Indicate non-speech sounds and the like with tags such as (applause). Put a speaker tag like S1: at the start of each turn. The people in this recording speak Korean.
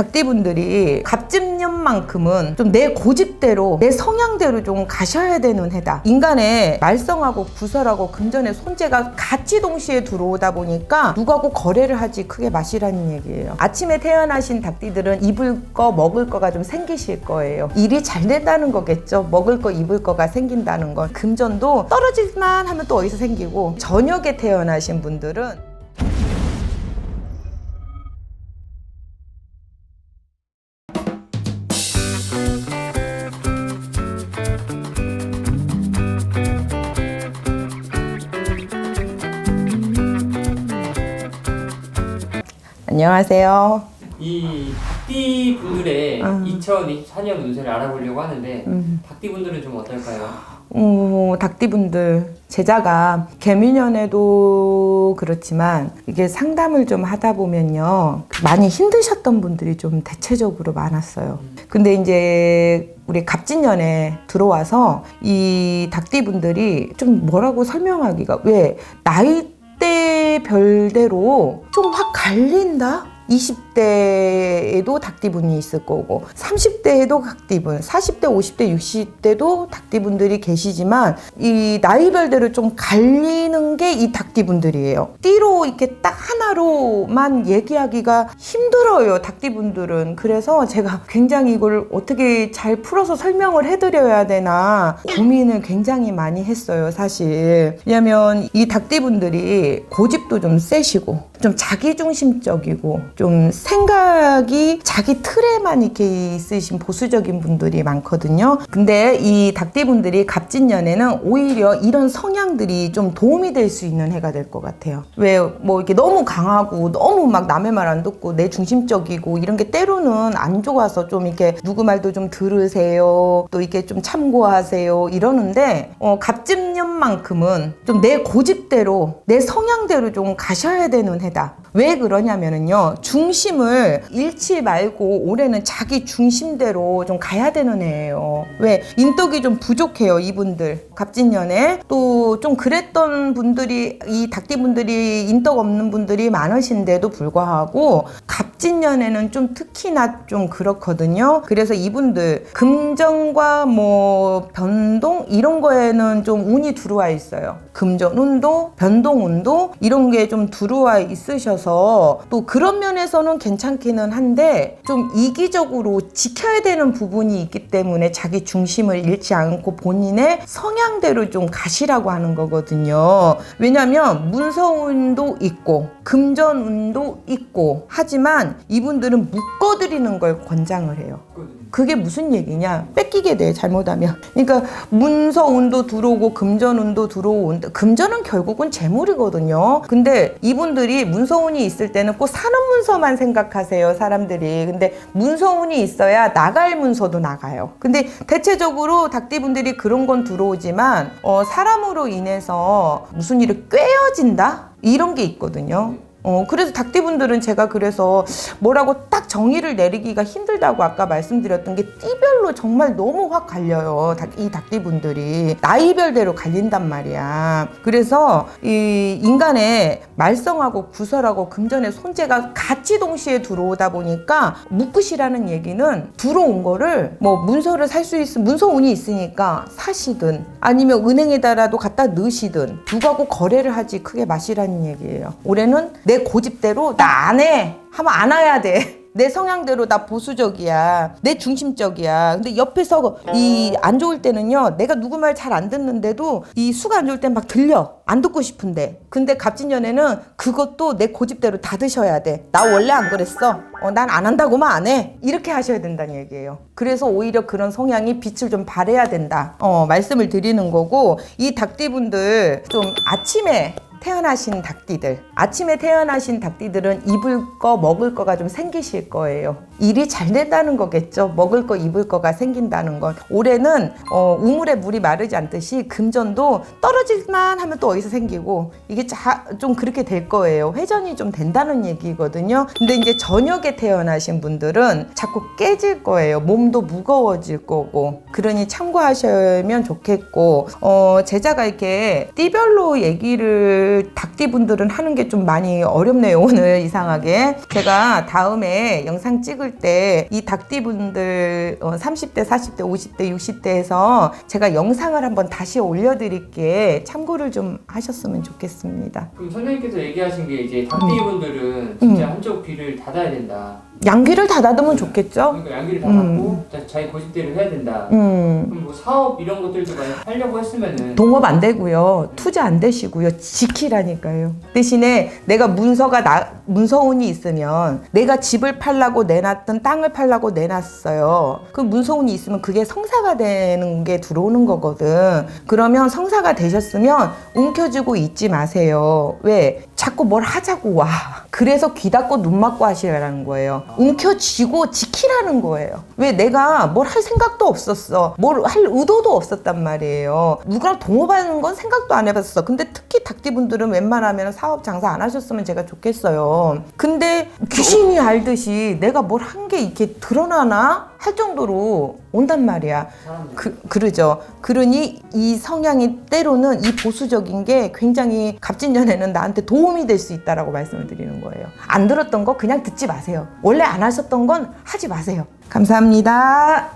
S1: 닭띠분들이 갑진년만큼은 좀 내 고집대로 내 성향대로 좀 가셔야 되는 해다. 인간의 말썽하고 구설하고 금전의 손재가 같이 동시에 들어오다 보니까 누구하고 거래를 하지 크게 마시라는 얘기예요. 아침에 태어나신 닭띠들은 입을 거 먹을 거가 좀 생기실 거예요. 일이 잘 된다는 거겠죠. 먹을 거 입을 거가 생긴다는 건 금전도 떨어질만 하면 또 어디서 생기고 저녁에 태어나신 분들은 안녕하세요.
S2: 이 닭띠 분들의
S1: 음.
S2: 2024년 운세를 알아보려고 하는데
S1: 음.
S2: 닭띠 분들은 좀 어떨까요?
S1: 어, 닭띠분들 제자가 개미년에도 그렇지만 이게 상담을 좀 하다 보면요 많이 힘드셨던 분들이 좀 대체적으로 많았어요. 근데 이제 우리 갑진년에 들어와서 이 닭띠분들이 좀 뭐라고 설명하기가 왜 나이 대 별대로 좀 확 갈린다? 20대에도 닭띠분이 있을 거고 30대에도 닭띠분, 40대, 50대, 60대도 닭띠분들이 계시지만 이 나이별대로 좀 갈리는 게 이 닭띠분들이에요. 띠로 이렇게 딱 하나로만 얘기하기가 힘들어요. 닭띠분들은. 그래서 제가 굉장히 이걸 어떻게 잘 풀어서 설명을 해드려야 되나 고민을 굉장히 많이 했어요. 사실. 왜냐면 이 닭띠분들이 고집도 좀 세시고 좀 자기중심적이고 좀 생각이 자기 틀에만 이렇게 있으신 보수적인 분들이 많거든요. 근데 이 닭띠분들이 갑진년에는 오히려 이런 성향들이 좀 도움이 될 수 있는 해가 될 것 같아요. 왜 뭐 이렇게 너무 강하고 너무 막 남의 말 안 듣고 내 중심적이고 이런 게 때로는 안 좋아서 좀 이렇게 누구 말도 좀 들으세요. 또 이렇게 좀 참고하세요. 이러는데 어, 갑진년만큼은 좀 내 고집대로 내 성향대로 좀 가셔야 되는 해다. 왜 그러냐면은요 중심을 잃지 말고 올해는 자기 중심대로 좀 가야 되는 해예요. 왜? 인덕이 좀 부족해요 이분들. 갑진년에 또 좀 그랬던 분들이 이 닭띠분들이 인덕 없는 분들이 많으신데도 불구하고 갑진년에는 좀 특히나 좀 그렇거든요. 그래서 이분들 금전과 뭐 변동 이런 거에는 좀 운이 들어와 있어요. 금전 운도 변동 운도 이런 게 좀 들어와 있으셔서 또 그런 면에서는 괜찮기는 한데 좀 이기적으로 지켜야 되는 부분이 있기 때문에 자기 중심을 잃지 않고 본인의 성향대로 좀 가시라고 하는 거거든요. 왜냐면 문서운도 있고 금전운도 있고 하지만 이분들은 묶어드리는 걸 권장을 해요. 그게 무슨 얘기냐? 뺏기게 돼, 잘못하면. 그러니까 문서운도 들어오고 금전운도 들어오고, 금전은 결국은 재물이거든요. 근데 이분들이 문서운이 있을 때는 꼭 사는 문서만 생각하세요, 사람들이. 근데 문서운이 있어야 나갈 문서도 나가요. 근데 대체적으로 닭띠분들이 그런 건 들어오지만, 어, 사람으로 인해서 무슨 일이 꿰어진다? 이런 게 있거든요. 어, 그래서 닭띠분들은 제가 그래서 뭐라고 딱 정의를 내리기가 힘들다고 아까 말씀드렸던 게 띠별로 정말 너무 확 갈려요. 닭, 이 닭띠분들이. 나이별대로 갈린단 말이야. 그래서 이 인간의 말썽하고 구설하고 금전의 손재가 같이 동시에 들어오다 보니까 묶으시라는 얘기는 들어온 거를 뭐 문서를 살 수 있으면 문서운이 있으니까 사시든 아니면 은행에다라도 갖다 넣으시든 누구하고 거래를 하지 크게 마시라는 얘기예요. 올해는 내 고집대로 나 안 해. 하면 안 와야 돼. (laughs) 내 성향대로 나 보수적이야. 내 중심적이야. 근데 옆에서 이 안 좋을 때는요. 내가 누구 말 잘 안 듣는데도 이 수가 안 좋을 땐 막 들려. 안 듣고 싶은데. 근데 갑진년에는 그것도 내 고집대로 다 드셔야 돼. 나 원래 안 그랬어. 어, 난 안 한다고만 안 해. 이렇게 하셔야 된다는 얘기예요. 그래서 오히려 그런 성향이 빛을 좀 발해야 된다. 어, 말씀을 드리는 거고 이 닭띠분들 좀 아침에 태어나신 닭띠들 아침에 태어나신 닭띠들은 입을 거 먹을 거가 좀 생기실 거예요. 일이 잘 된다는 거겠죠. 먹을 거 입을 거가 생긴다는 건. 올해는 어, 우물에 물이 마르지 않듯이 금전도 떨어질만 하면 또 어디서 생기고. 이게 자, 좀 그렇게 될 거예요. 회전이 좀 된다는 얘기거든요. 근데 이제 저녁에 태어나신 분들은 자꾸 깨질 거예요. 몸도 무거워질 거고. 그러니 참고하시면 좋겠고. 어, 제자가 이렇게 띠별로 얘기를 이거를 닭띠분들은 하는 게 좀 많이 어렵네요 (laughs) 오늘 이상하게 제가 다음에 영상 찍을 때 이 닭띠분들 어, 30대 40대 50대 60대에서 제가 영상을 한번 다시 올려드릴게 참고를 좀 하셨으면 좋겠습니다
S2: 그럼 선생님께서 얘기하신 게 이제 닭띠분들은
S1: 음.
S2: 진짜 한쪽 귀를 닫아야 된다.
S1: 양귀를 닫아두면 좋겠죠?
S2: 그러니까 양귀를 닫고 자- 자기 고집대로 해야 된다.
S1: 음.
S2: 그럼 뭐 사업 이런 것들도 많이 하려고 했으면은
S1: 동업 안 되고요. 투자 안 되시고요. 지키라니까요. 대신에 내가 문서가 나, 문서운이 있으면 내가 집을 팔라고 내놨던 땅을 팔라고 내놨어요. 그 문서운이 있으면 그게 성사가 되는 게 들어오는 거거든. 그러면 성사가 되셨으면 움켜쥐고 있지 마세요. 왜? 자꾸 뭘 하자고 와. 그래서 귀 닫고 눈 막고 하시라는 거예요. 움켜쥐고 지키라는 거예요. 왜 내가 뭘 할 생각도 없었어. 뭘 할 의도도 없었단 말이에요. 누구랑 동업하는 건 생각도 안 해봤어. 근데 특히 닭띠분들은 웬만하면 사업 장사 안 하셨으면 제가 좋겠어요. 근데 귀신이 알듯이 내가 뭘 한 게 이렇게 드러나나 할 정도로 온단 말이야. 그, 그러죠. 그러니 이 성향이 때로는 이 보수적인 게 굉장히 갑진년에는 나한테 도움이 될 수 있다라고 말씀을 드리는 거예요. 안 들었던 거 그냥 듣지 마세요. 원래 안 하셨던 건 하지 마세요. 감사합니다.